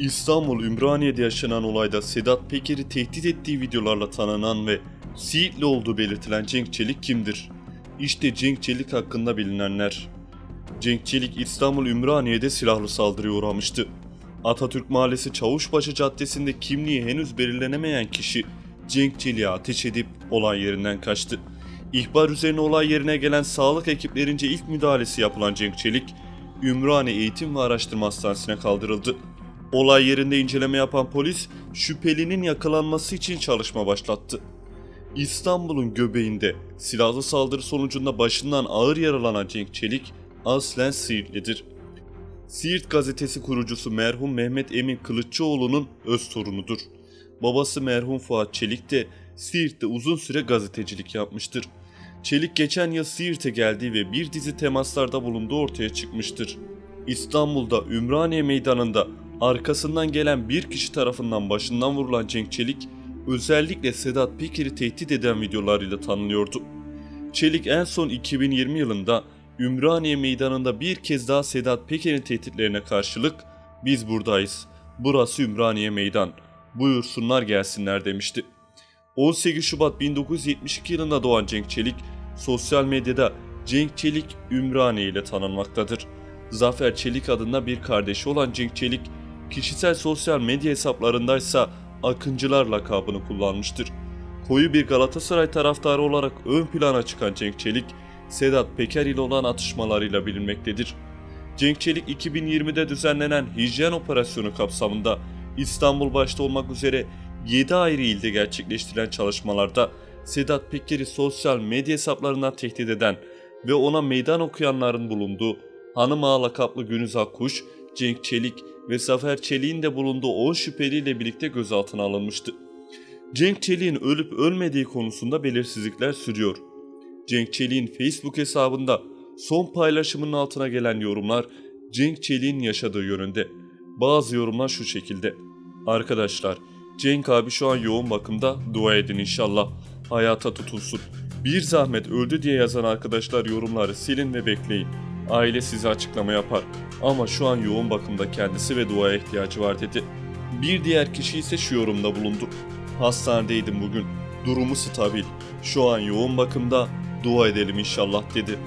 İstanbul Ümraniye'de yaşanan olayda Sedat Peker'i tehdit ettiği videolarla tanınan ve Siirtli olduğu belirtilen Cenk Çelik kimdir? İşte Cenk Çelik hakkında bilinenler. Cenk Çelik İstanbul Ümraniye'de silahlı saldırıya uğramıştı. Atatürk Mahallesi Çavuşbaşı Caddesi'nde kimliği henüz belirlenemeyen kişi Cenk Çelik'e ateş edip olay yerinden kaçtı. İhbar üzerine olay yerine gelen sağlık ekiplerince ilk müdahalesi yapılan Cenk Çelik, Ümraniye Eğitim ve Araştırma Hastanesi'ne kaldırıldı. Olay yerinde inceleme yapan polis, şüphelinin yakalanması için çalışma başlattı. İstanbul'un göbeğinde silahlı saldırı sonucunda başından ağır yaralanan Cenk Çelik, aslen Siirtlidir. Siirt gazetesi kurucusu merhum Mehmet Emin Kılıççıoğlu'nun öz torunudur. Babası merhum Fuat Çelik de Siirt'te uzun süre gazetecilik yapmıştır. Çelik geçen yıl Siirt'e geldiği ve bir dizi temaslarda bulunduğu ortaya çıkmıştır. İstanbul'da Ümraniye Meydanı'nda arkasından gelen bir kişi tarafından başından vurulan Cenk Çelik, özellikle Sedat Peker'i tehdit eden videolarıyla tanınıyordu. Çelik en son 2020 yılında Ümraniye Meydanı'nda bir kez daha Sedat Peker'in tehditlerine karşılık biz buradayız, burası Ümraniye Meydan, buyursunlar gelsinler demişti. 18 Şubat 1972 yılında doğan Cenk Çelik, sosyal medyada Cenk Çelik Ümraniye ile tanınmaktadır. Zafer Çelik adında bir kardeşi olan Cenk Çelik, kişisel sosyal medya hesaplarındaysa Akıncılar lakabını kullanmıştır. Koyu bir Galatasaray taraftarı olarak ön plana çıkan Cenk Çelik, Sedat Peker ile olan atışmalarıyla bilinmektedir. Cenk Çelik 2020'de düzenlenen hijyen operasyonu kapsamında İstanbul başta olmak üzere 7 ayrı ilde gerçekleştirilen çalışmalarda Sedat Peker'i sosyal medya hesaplarından tehdit eden ve ona meydan okuyanların bulunduğu Hanım Ağa lakaplı Günüz Akkuş, Cenk Çelik ve Zafer Çelik'in de bulunduğu 10 şüpheliyle birlikte gözaltına alınmıştı. Cenk Çelik'in ölüp ölmediği konusunda belirsizlikler sürüyor. Cenk Çelik'in Facebook hesabında son paylaşımının altına gelen yorumlar Cenk Çelik'in yaşadığı yönünde. Bazı yorumlar şu şekilde. Arkadaşlar, Cenk abi şu an yoğun bakımda dua edin inşallah. Hayata tutulsun. Bir zahmet öldü diye yazan arkadaşlar yorumları silin ve bekleyin. Aile size açıklama yapar. Ama şu an yoğun bakımda kendisi ve duaya ihtiyacı var dedi. Bir diğer kişi ise şu yorumda bulundu. Hastanedeydim bugün. Durumu stabil. Şu an yoğun bakımda dua edelim inşallah dedi.